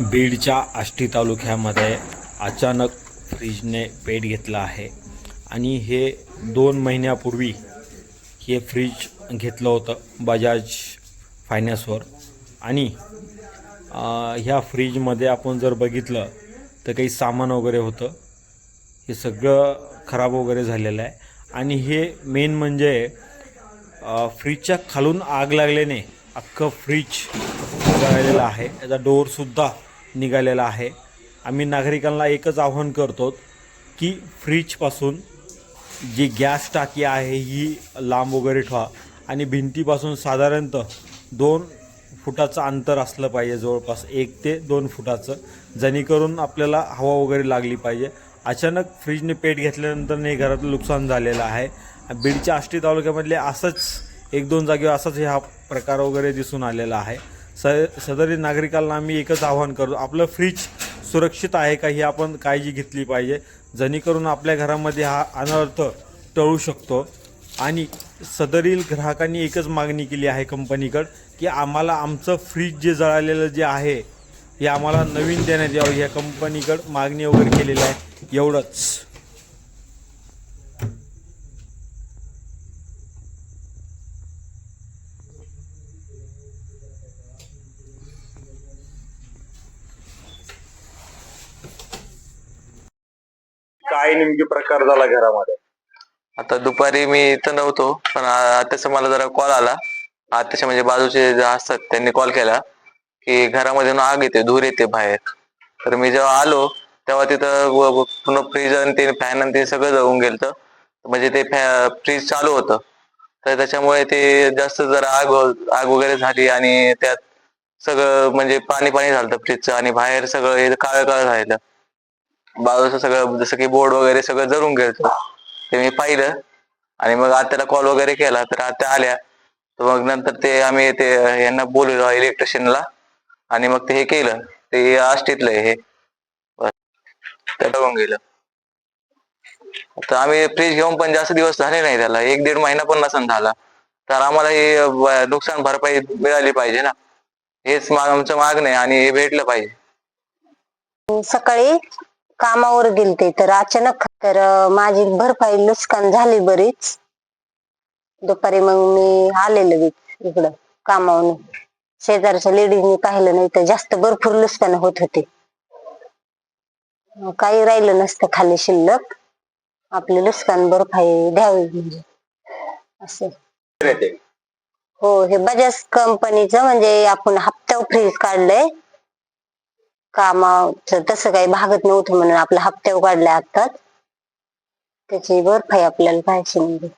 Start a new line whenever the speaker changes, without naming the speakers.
बीडच्या आष्टी तालुक्यामध्ये अचानक फ्रीजने पेट घेतला आहे. आणि हे दोन महिन्यापूर्वी हे फ्रीज घेतलं होतं बजाज फायनान्सवर. आणि ह्या फ्रीजमध्ये आपण जर बघितलं तर काही सामान वगैरे होतं. हे सगळं खराब वगैरे झालेलं आहे. आणि हे मेन म्हणजे फ्रीजच्या खालून आग लागल्याने अख्खं फ्रीज निघालेला आहे. त्याचा डोअरसुद्धा निघालेला आहे. आम्ही नागरिकांना एकच आव्हान करतो की फ्रीजपासून जी गॅस टाकी आहे ही लांब वगैरे ठेवा. आणि भिंतीपासून साधारणतः दोन फुटाचं अंतर असलं पाहिजे जवळपास एक ते दोन फुटाचं जेणेकरून आपल्याला हवा वगैरे लागली पाहिजे. अचानक फ्रीजने पेट घेतल्यानंतर नाही घरातलं नुकसान झालेलं आहे. बीडच्या आष्टी तालुक्यामधले असंच एक दोन जागेवर असाच हा प्रकार वगैरे दिसून आलेला आहे. स सदरी नागरिकांना आम्ही एकच आव्हान करतो. आपलं फ्रीज सुरक्षित आहे का ही आपण काळजी घेतली पाहिजे. जेणेकरून आपल्या घरामध्ये हा अनर्थ टळू शकतो. आणि सदरील ग्राहकांनी एकच मागणी केली आहे कंपनीकडं की आम्हाला आमचं फ्रीज जे जळालेलं जे आहे हे आम्हाला नवीन देण्यात यावं. या कंपनीकडं मागणी वगैरे केलेली आहे. एवढंच. काय नेमकी प्रकार झाला घरामध्ये?
आता दुपारी मी इथं नव्हतो पण आताच आत्याचा मला जरा कॉल आला. आत्याच्या म्हणजे बाजूचे जे असतात त्यांनी कॉल केला की घरामध्ये आग येते धूर येते बाहेर. तर मी जेव्हा आलो तेव्हा तिथं पूर्ण फ्रीज आणि ते फॅन आणि ते सगळं जाऊन गेलं म्हणजे ते फ्रीज चालू होतं. तर त्याच्यामुळे ते जास्त जरा आग आग वगैरे झाली आणि त्यात सगळं म्हणजे पाणी पाणी झालं फ्रीजचं आणि बाहेर सगळं हे काळं काळं झालं बाजूचं सगळं जसं की बोर्ड वगैरे सगळं जरून गेलं ते मी पाहिलं. आणि मग आत्याला कॉल वगैरे केला तर आत्या आल्या. तर मग नंतर ते आम्ही ते यांना बोललो इलेक्ट्रिशियनला आणि मग ते हे केलं. ते आष्टीतलं हे. टाकून गेलं. तर आम्ही फ्रीज घेऊन पण जास्त दिवस झाले नाही त्याला. एक दीड महिना पण नसन झाला. तर आम्हाला हे नुकसान भरपाई मिळाली पाहिजे ना. हेच आमचं मागणं आहे आणि हे भेटलं पाहिजे.
सकाळी कामावर गेलते. तर अचानक तर माझी भरपाई नुकसान झाली बरीच. दुपारी मग मी आले लगेच इकडं कामावरून. शेजारच्या लेडीजनी पाहिलं नाही तर जास्त भरपूर नुकसान होत होते. काही राहिलं नसतं खाली शिल्लक. आपले नुकसान भरपाई द्यावी म्हणजे. असं. हो हे बजाज कंपनीचं म्हणजे आपण हप्त्यावर फ्रीज काढलंय. कामाचं तसं काही भागत नव्हतं म्हणून आपल्या हप्त्यावर उघडल्या आताच त्याची भरपाई आपल्याला पाहिजे म्हणजे